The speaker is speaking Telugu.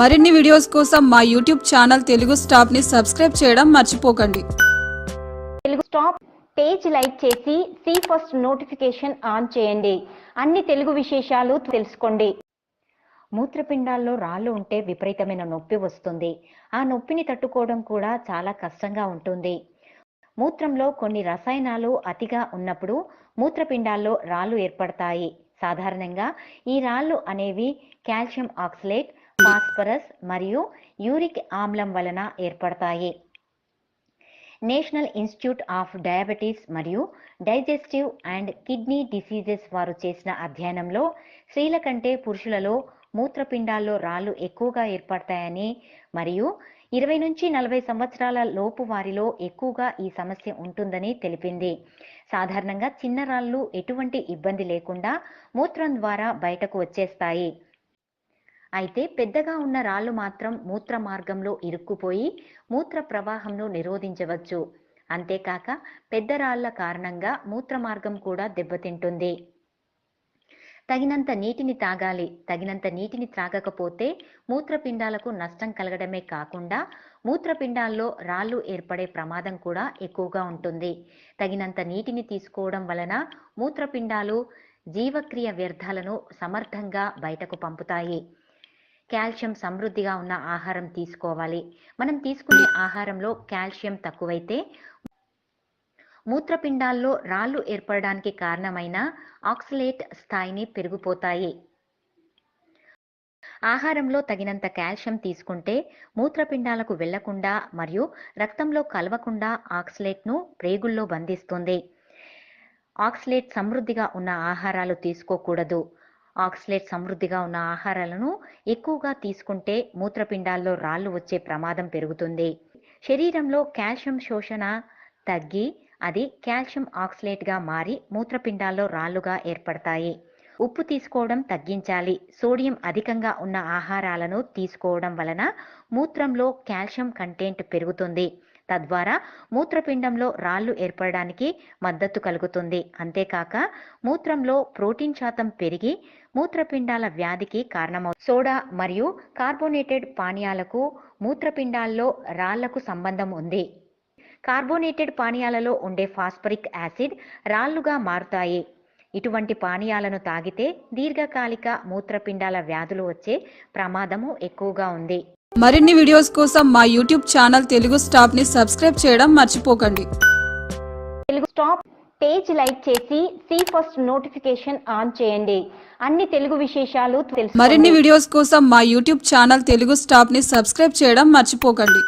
మరిన్ని వీడియోస్ కోసం మా యూట్యూబ్ ఛానల్ తెలుగు స్టాప్ని సబ్స్క్రైబ్ చేయడం మర్చిపోకండి. తెలుగు స్టాప్ పేజ్ లైక్ చేసి సి ఫస్ట్ నోటిఫికేషన్ ఆన్ చేయండి. అన్ని తెలుగు విశేషాలు తెలుసుకోండి. మూత్రపిండాల్లో రాళ్ళు ఉంటే విపరీతమైన నొప్పి వస్తుంది. ఆ నొప్పిని తట్టుకోవడం కూడా చాలా కష్టంగా ఉంటుంది. మూత్రంలో కొన్ని రసాయనాలు అతిగా ఉన్నప్పుడు మూత్రపిండాల్లో రాళ్ళు ఏర్పడతాయి. సాధారణంగా ఈ రాళ్ళు అనేవి కాల్షియం ఆక్సలేట్ ఫాస్ఫరస్ మరియు యూరిక్ ఆమ్లం వలన ఏర్పడతాయి. నేషనల్ ఇన్స్టిట్యూట్ ఆఫ్ డయాబెటీస్ మరియు డైజెస్టివ్ అండ్ కిడ్నీ డిసీజెస్ వారు చేసిన అధ్యయనంలో స్త్రీల కంటే పురుషులలో మూత్రపిండాల్లో రాళ్ళు ఎక్కువగా ఏర్పడతాయని మరియు ఇరవై నుంచి నలభై సంవత్సరాల లోపు వారిలో ఎక్కువగా ఈ సమస్య ఉంటుందని తెలిపింది. సాధారణంగా చిన్న రాళ్ళు ఎటువంటి ఇబ్బంది లేకుండా మూత్రం ద్వారా బయటకు వచ్చేస్తాయి. అయితే పెద్దగా ఉన్న రాళ్ళు మాత్రం మూత్ర మార్గంలో ఇరుక్కుపోయి మూత్ర ప్రవాహంను నిరోధించవచ్చు. అంతేకాక పెద్ద రాళ్ళ కారణంగా మూత్ర మార్గం కూడా దెబ్బతింటుంది. తగినంత నీటిని తాగాలి. తగినంత నీటిని త్రాగకపోతే మూత్రపిండాలకు నష్టం కలగడమే కాకుండా మూత్రపిండాల్లో రాళ్ళు ఏర్పడే ప్రమాదం కూడా ఎక్కువగా ఉంటుంది. తగినంత నీటిని తీసుకోవడం వలన మూత్రపిండాలు జీవక్రియ వ్యర్థాలను సమర్థంగా బయటకు పంపుతాయి. కాల్షియం సమృద్ధిగా ఉన్న ఆహారం తీసుకోవాలి. మనం తీసుకునే ఆహారంలో కాల్షియం తక్కువైతే మూత్రపిండాల్లో రాళ్ళు ఏర్పడడానికి కారణమైన ఆక్సిలేట్ స్థాయిని పెరిగిపోతాయి. ఆహారంలో తగినంత కాల్షియం తీసుకుంటే మూత్రపిండాలకు వెళ్ళకుండా మరియు రక్తంలో కలవకుండా ఆక్సిలేట్ను ప్రేగుల్లో బంధిస్తుంది. ఆక్సిలేట్ సమృద్ధిగా ఉన్న ఆహారాలు తీసుకోకూడదు. ఆక్స్లేట్ సమృద్ధిగా ఉన్న ఆహారాలను ఎక్కువగా తీసుకుంటే మూత్రపిండాల్లో రాళ్ళు వచ్చే ప్రమాదం పెరుగుతుంది. శరీరంలో కాల్షియం శోషణ తగ్గి అది కాల్షియం ఆక్సలేట్గా మారి మూత్రపిండాల్లో రాళ్ళుగా ఏర్పడతాయి. ఉప్పు తీసుకోవడం తగ్గించాలి. సోడియం అధికంగా ఉన్న ఆహారాలను తీసుకోవడం వలన మూత్రంలో కాల్షియం కంటెంట్ పెరుగుతుంది. తద్వారా మూత్రపిండంలో రాళ్ళు ఏర్పడడానికి మద్దతు కలుగుతుంది. అంతేకాక మూత్రంలో ప్రోటీన్ శాతం పెరిగి మూత్రపిండాల వ్యాధికి కారణమవు సోడా మరియు కార్బోనేటెడ్ పానీయాలకు మూత్రపిండాల్లో రాళ్ళకు సంబంధం ఉంది. కార్బోనేటెడ్ పానీయాలలో ఉండే ఫాస్ఫరిక్ యాసిడ్ రాళ్ళుగా మారుతాయి. ఇటువంటి పానీయాలను తాగితే దీర్ఘకాలిక మూత్రపిండాల వ్యాధులు వచ్చే ప్రమాదము ఎక్కువగా ఉంది. మరిన్ని వీడియోస్ కోసం మా యూట్యూబ్ ఛానల్ తెలుగు స్టాప్ని సబ్స్క్రైబ్ చేయడం మర్చిపోకండి. తెలుగు స్టాప్ పేజ్ లైక్ చేసి సి ఫస్ట్ నోటిఫికేషన్ ఆన్ చేయండి. అన్ని తెలుగు విశేషాలు తెలుసుకోండి. మరిన్ని వీడియోస్ కోసం మా యూట్యూబ్ ఛానల్ తెలుగు స్టాప్ని సబ్స్క్రైబ్ చేయడం మర్చిపోకండి.